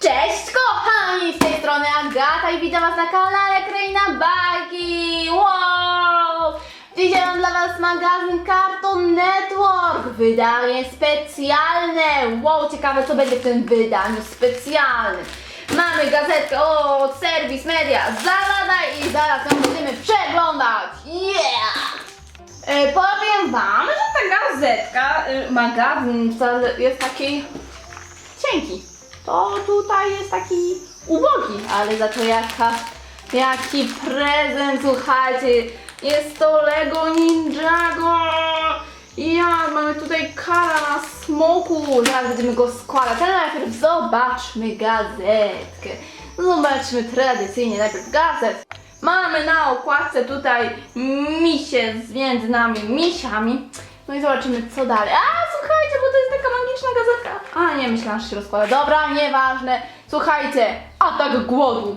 Cześć kochani, z tej strony Agata i witam was na kanale Kraina Bajki. Wow! Dzisiaj mam dla was magazyn Cartoon Network, wydanie specjalne. Wow, ciekawe co będzie w tym wydaniu specjalnym. Mamy gazetkę o serwis media, zaladaj i zaraz ją będziemy przeglądać. Yeah! E, powiem wam, że ta gazetka, y, magazyn wcale jest taki cienki. To tutaj jest taki ubogi, ale za to jaka, jaki prezent, słuchajcie. Jest to Lego Ninjago. Ja, mamy tutaj kara na smoku. Zaraz będziemy go składać, ale najpierw zobaczmy gazetkę. Zobaczmy tradycyjnie najpierw gazet. Mamy na okładce tutaj misie między nami misiami. No i zobaczymy co dalej. A słuchajcie, bo to jest taka magiczna gazetka. A nie, myślałam, że się rozkłada. Dobra, nieważne. Słuchajcie, atak głodu.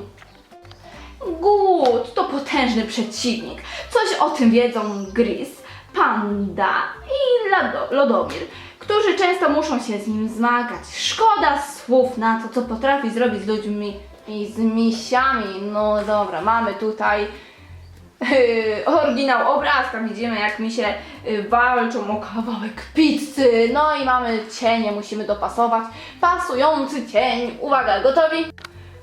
Głód to potężny przeciwnik. Coś o tym wiedzą Gris, Panda i Lodomir, którzy często muszą się z nim zmagać. Szkoda słów na to, co potrafi zrobić z ludźmi i z misiami. No dobra, mamy tutaj yy, oryginał obrazka. Widzimy, jak mi się yy, walczą o kawałek pizzy. No i mamy cienie, musimy dopasować. Pasujący cień. Uwaga, gotowi?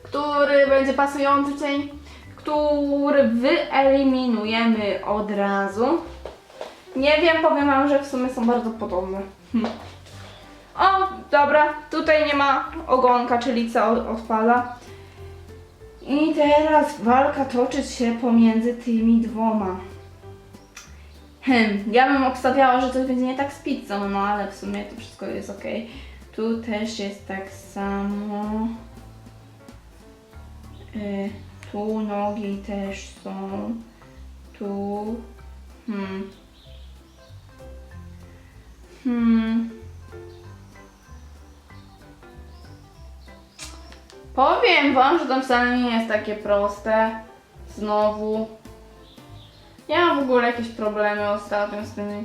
Który będzie pasujący cień? Który wyeliminujemy od razu. Nie wiem, powiem wam, że w sumie są bardzo podobne. Hm. O, dobra, tutaj nie ma ogonka, czyli co odpada. I teraz walka toczyć się pomiędzy tymi dwoma. Hmm, ja bym obstawiała, że coś będzie nie tak z pizzą, no ale w sumie to wszystko jest ok. Tu też jest tak samo. Y, tu nogi też są. Tu. Hmm. Hmm. Powiem wam, że to wcale nie jest takie proste. Znowu. Ja mam w ogóle jakieś problemy ostatnio z tymi.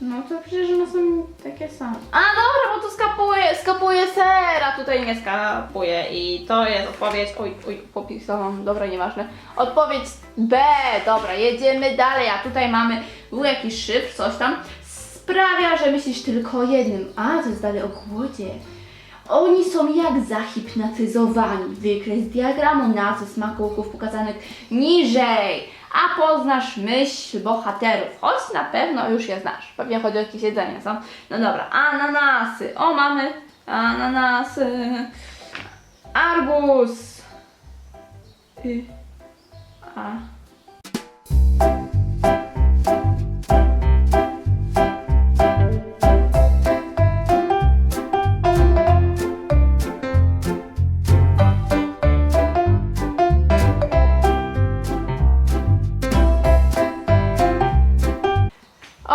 No to przecież one są takie same. A dobra, bo to skapuje, skapuje sera, tutaj nie skapuje i to jest odpowiedź. Oj, oj, popisałam, dobra, nieważne. Odpowiedź B, dobra, jedziemy dalej, a tutaj mamy był jakiś szyfr, coś tam. Sprawia, że myślisz tylko o jednym. A, to jest dalej o głodzie. Oni są jak zahipnotyzowani. Wykres diagramu nazwy smakołyków pokazanych niżej, a poznasz myśl bohaterów. Choć na pewno już je znasz. Pewnie chodzi o jakieś jedzenie, co? No dobra, ananasy. O, mamy ananasy. Arbuz. Y. A.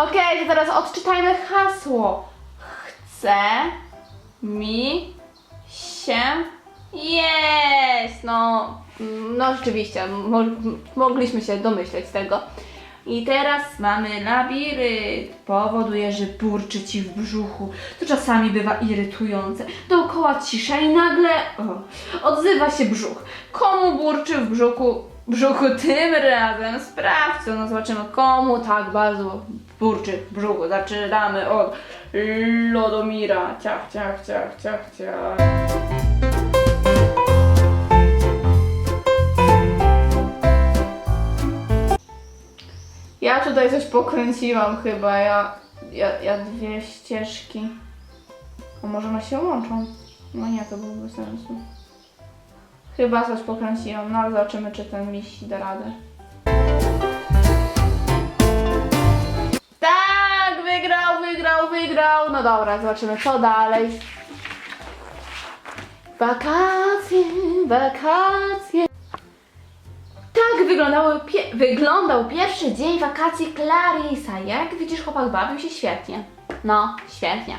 Okej, to teraz odczytajmy hasło. Chce mi się jeść. No, no rzeczywiście, mo mogliśmy się domyśleć tego. I teraz mamy labirynt. Powoduje, że burczy ci w brzuchu. To czasami bywa irytujące. Dookoła cisza i nagle o, odzywa się brzuch. Komu burczy w brzuchu? Brzuchu tym razem sprawdź, no zobaczymy komu tak bardzo burczy brzuchu. Zaczynamy od Lodomira. Ciach, ciach, ciach, ciach, ciach. Ja tutaj coś pokręciłam chyba, ja, ja, ja dwie ścieżki. A może one się łączą? No nie, to byłoby sensu. Chyba coś pokręciłam, no ale zobaczymy, czy ten miś da radę. Tak, wygrał, wygrał, wygrał. No dobra, zobaczymy, co dalej. Wakacje, wakacje. Tak wyglądały pie- wyglądał pierwszy dzień wakacji Clarisa. Jak widzisz, chłopak bawił się świetnie. No, świetnie.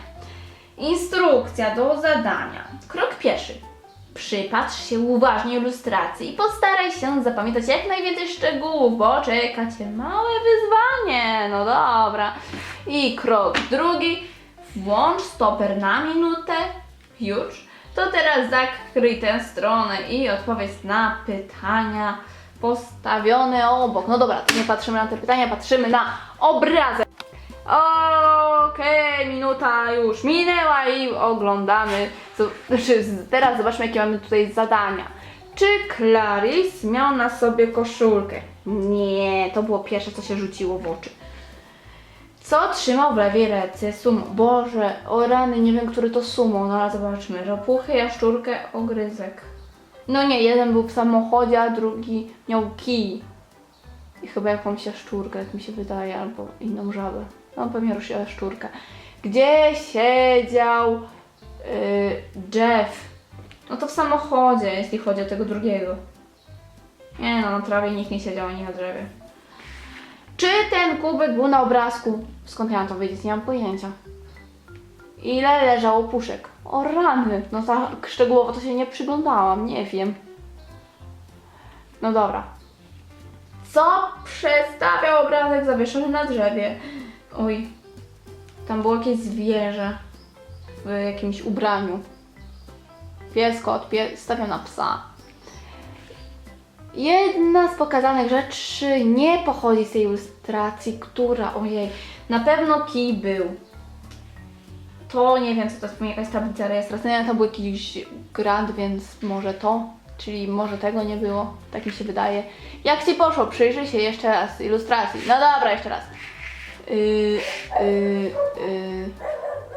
Instrukcja do zadania. Krok pierwszy. Przypatrz się uważnie ilustracji i postaraj się zapamiętać jak najwięcej szczegółów, bo czeka Cię małe wyzwanie. nie, no dobra. I krok drugi, włącz stoper na minutę, już. To teraz zakryj tę stronę i odpowiedz na pytania postawione obok. No dobra, to nie patrzymy na te pytania, patrzymy na obrazek. Okej, minuta już minęła i oglądamy. Znaczy, teraz zobaczmy, jakie mamy tutaj zadania. Czy Clarice miał na sobie koszulkę? Nie, to było pierwsze, co się rzuciło w oczy. Co trzymał w lewej ręce? Sumo. Boże, o rany, nie wiem, który to sumo. No ale zobaczmy. Ropuchy, jaszczurkę, ogryzek. No nie, jeden był w samochodzie, a drugi miał kij. I chyba jakąś jaszczurkę, jak mi się wydaje, albo inną żabę. No pewnie jaszczurkę. Gdzie siedział yy, Jeff? No to w samochodzie, jeśli chodzi o tego drugiego. Nie no, na trawie nikt nie siedział ani na drzewie. Czy ten kubek był na obrazku? Skąd ja mam to wiedzieć? Nie mam pojęcia. Ile leżało puszek? O rany! No tak szczegółowo to się nie przyglądałam, nie wiem. No dobra. Co przedstawiał obrazek zawieszony na drzewie? Oj, tam było jakieś zwierzę w jakimś ubraniu. Pies, kot, pies, na psa. Jedna z pokazanych rzeczy nie pochodzi z tej ilustracji, która, ojej, na pewno kij był. To nie wiem, co to jest, jakaś tablica rejestracyjna, to był jakiś grant, więc może to, czyli może tego nie było, tak mi się wydaje. Jak Ci poszło? Przyjrzyj się jeszcze raz ilustracji. No dobra, jeszcze raz. Yy, yy, yy.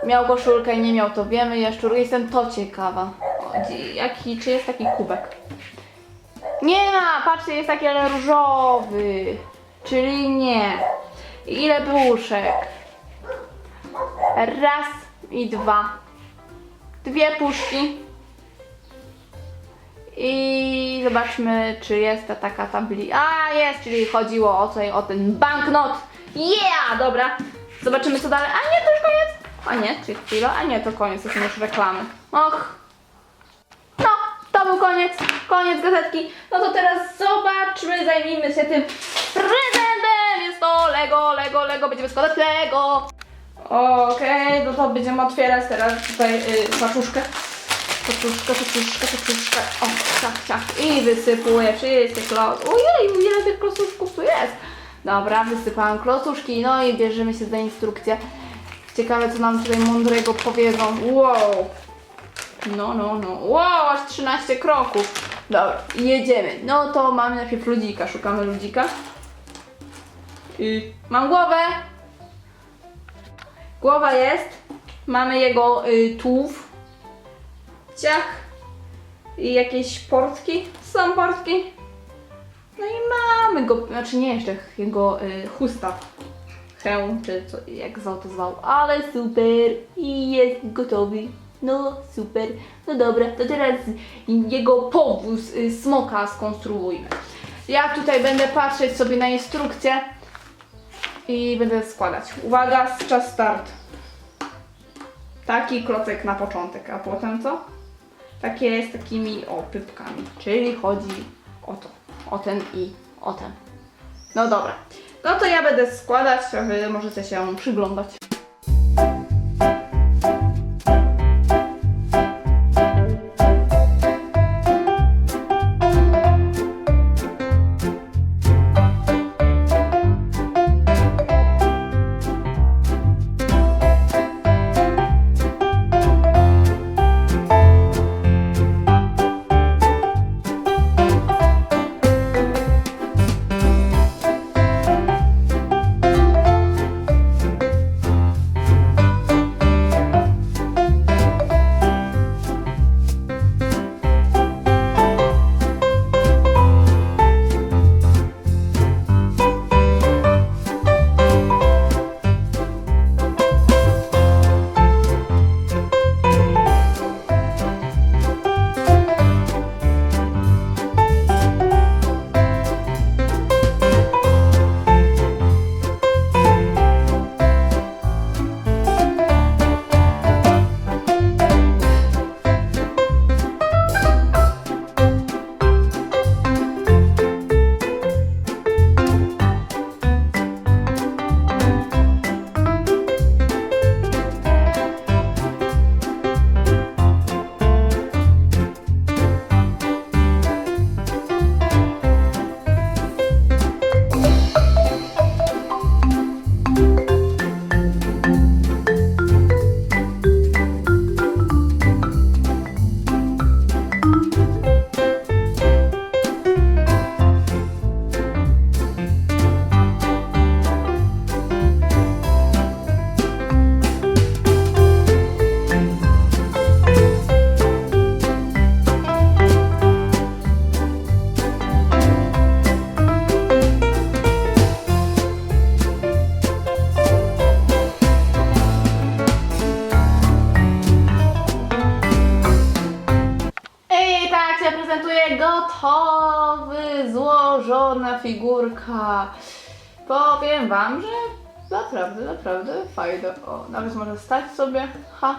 Miał koszulkę, nie miał, to wiemy, jaszczur, jestem to ciekawa. O, Jaki, czy jest taki kubek? Nie ma, patrzcie, jest taki ale różowy. Czyli nie. Ile puszek? Raz i dwa. Dwie puszki. I zobaczmy, czy jest ta taka tabli. A, jest, czyli chodziło o, co, o ten banknot. Yeah! Dobra. Zobaczymy, co dalej. A nie, to już koniec. A nie, czy chwila? A nie, to koniec, to są już reklamy. Och, no, to był koniec, koniec gazetki. No to teraz zobaczmy, zajmijmy się tym prezentem. Jest to Lego, Lego, Lego, będziemy składać Lego. Okej, no to będziemy otwierać teraz tutaj yy, paczuszkę. Paczuszkę, paczuszkę, paczuszkę. O, tak, tak. I wysypuję wszystkie klocki. Ojej, ile tych klocuszków tu jest. Dobra, wysypałam klocuszki, no i bierzemy się za instrukcję. Ciekawe, co nam tutaj mądrego powiedzą. Wow, no, no, no. Wow, aż 13 kroków. Dobra, jedziemy. No to mamy najpierw ludzika. Szukamy ludzika. I mam głowę. Głowa jest. Mamy jego y, tułów. Ciach. I jakieś portki. Są portki. No i mamy go, znaczy nie jeszcze, jego y, chusta. Hełm, czy co, jak za to zwał. Ale super. I jest gotowy. No super. No dobra, to teraz jego powóz y, smoka skonstruujmy. Ja tutaj będę patrzeć sobie na instrukcję i będę składać. Uwaga, czas start. Taki klocek na początek, a potem co? Takie z takimi o pypkami, czyli chodzi o to, o ten i o ten. No dobra, no to ja będę składać, wy możecie się przyglądać. Figurka. Powiem wam, że naprawdę, naprawdę fajne. O, nawet może stać sobie. Ha.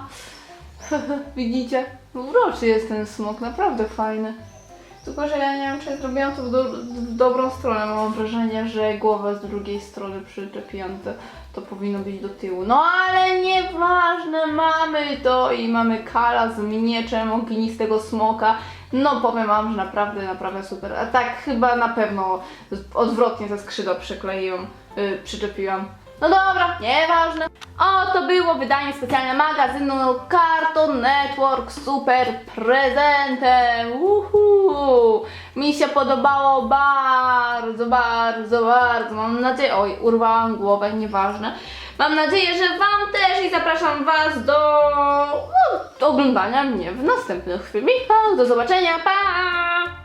Widzicie? Uroczy jest ten smok, naprawdę fajny. Tylko, że ja nie wiem, czy zrobiłam to w, do, w dobrą stronę. Mam wrażenie, że głowę z drugiej strony przyczepiłam, to, to powinno być do tyłu. No ale nieważne, mamy to i mamy kala z mieczem ognistego smoka. No powiem wam, że naprawdę, naprawdę super. A tak chyba na pewno odwrotnie te skrzydła przykleiłam, yy, przyczepiłam. No dobra, nieważne. O, to było wydanie specjalne magazynu Cartoon Network super prezentem. Uhu. Mi się podobało bardzo, bardzo, bardzo. Mam nadzieję, oj, urwałam głowę, nieważne. Mam nadzieję, że Wam też i zapraszam Was do, no, do oglądania mnie w następnych filmikach. Do zobaczenia, pa!